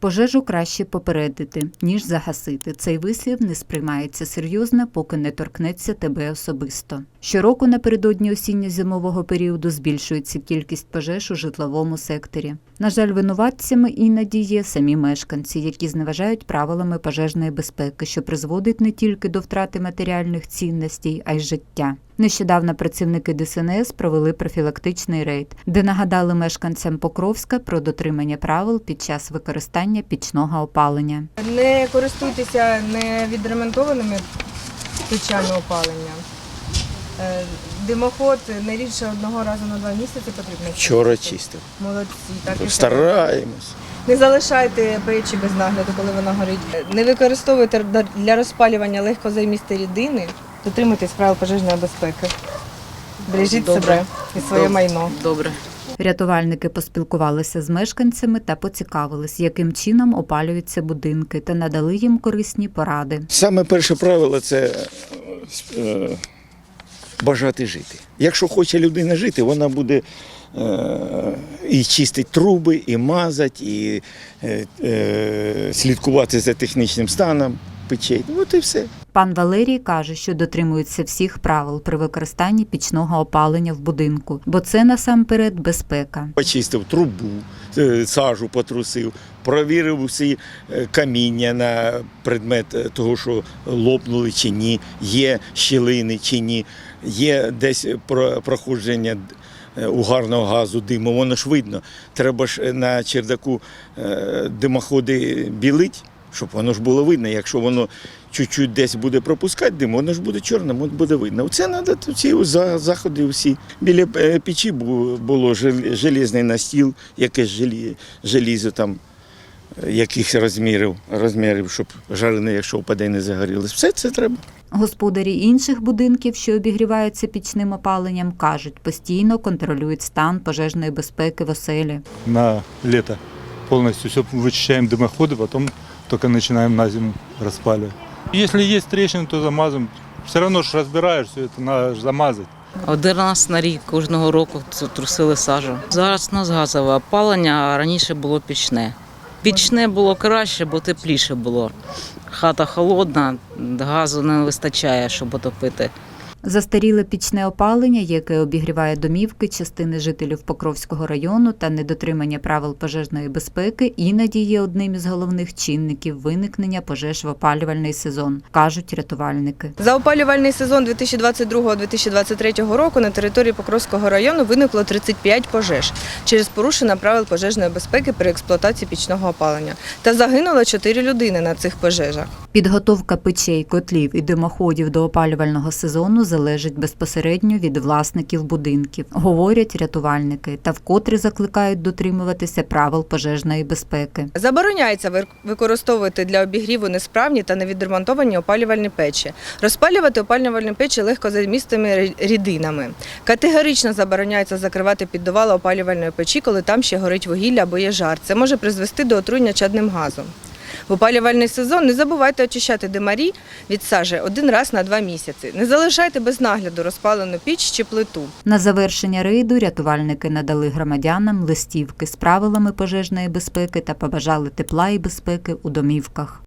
Пожежу краще попередити, ніж загасити. Цей вислів не сприймається серйозно, поки не торкнеться тебе особисто. Щороку напередодні осінньо-зимового періоду збільшується кількість пожеж у житловому секторі. На жаль, винуватцями іноді є самі мешканці, які зневажають правилами пожежної безпеки, що призводить не тільки до втрати матеріальних цінностей, а й життя. Нещодавно працівники ДСНС провели профілактичний рейд, де нагадали мешканцям Покровська про дотримання правил під час використання пічного опалення. Не користуйтеся невідремонтованими печами опалення. Е, Димоход не рідше одного разу на два місяці потрібно. Вчора чистив. Молодці, так і. Стараємось. Не залишайте печі без нагляду, коли вона горить. Не використовуйте для розпалювання легкозаймісті рідини. Дотримуйтесь правил пожежної безпеки. Бережіть Добре. себе і своє Добре. майно. Добре. Рятувальники поспілкувалися з мешканцями та поцікавились, яким чином опалюються будинки, та надали їм корисні поради. Саме перше правило це е, бажати жити. Якщо хоче людина жити, вона буде е, і чистить труби, і мазати, і е, е, слідкувати за технічним станом печей. От і все. Пан Валерій каже, що дотримуються всіх правил при використанні пічного опалення в будинку, бо це насамперед безпека. Почистив трубу, е, сажу потрусив, провірив усі е, каміння на предмет е, того, що лопнули чи ні, є щілини чи ні, є десь про- проходження угарного газу, диму, воно ж видно. Треба ж на чердаку димоходи білить, щоб воно ж було видно. Якщо воно чуть-чуть десь буде пропускати дим, воно ж буде чорним, от буде видно. Це треба ці за- заходи всі. Біля е, печі бу- було жел- желізний настіл, якесь желі- желізо там е, якихось розмірів, розмірів, щоб жарини, якщо впаде, не загорілись. Все це треба. Господарі інших будинків, що обігріваються пічним опаленням, кажуть, постійно контролюють стан пожежної безпеки в оселі. на лето. Полностью все вычищаем дымоходы, потом только начинаем на зиму распаливать. Если есть трещины, то замазываем. Все равно ж разбираешь, все это надо ж замазать. Один раз на рік кожного року ц- трусили сажу. Зараз у нас газове опалення, а раніше було пічне. Пічне було краще, бо тепліше було. Хата холодна, газу не вистачає, щоб отопити. Застаріле пічне опалення, яке обігріває домівки частини жителів Покровського району та недотримання правил пожежної безпеки, іноді є одним із головних чинників виникнення пожеж в опалювальний сезон, кажуть рятувальники. За опалювальний сезон 2022-2023 року на території Покровського району виникло 35 пожеж через порушення правил пожежної безпеки при експлуатації пічного опалення. Та загинуло 4 людини на цих пожежах. Підготовка печей, котлів і димоходів до опалювального сезону залежить безпосередньо від власників будинків, говорять рятувальники, та вкотре закликають дотримуватися правил пожежної безпеки. Забороняється використовувати для обігріву несправні та невідремонтовані опалювальні печі, розпалювати опалювальні печі легкозамістими рі- рідинами. Категорично забороняється закривати піддувало опалювальної печі, коли там ще горить вугілля або є жар. Це може призвести до отруєння чадним газом. В опалювальний сезон не забувайте очищати димарі від сажі один раз на два місяці. Не залишайте без нагляду розпалену піч чи плиту. На завершення рейду рятувальники надали громадянам листівки з правилами пожежної безпеки та побажали тепла і безпеки у домівках.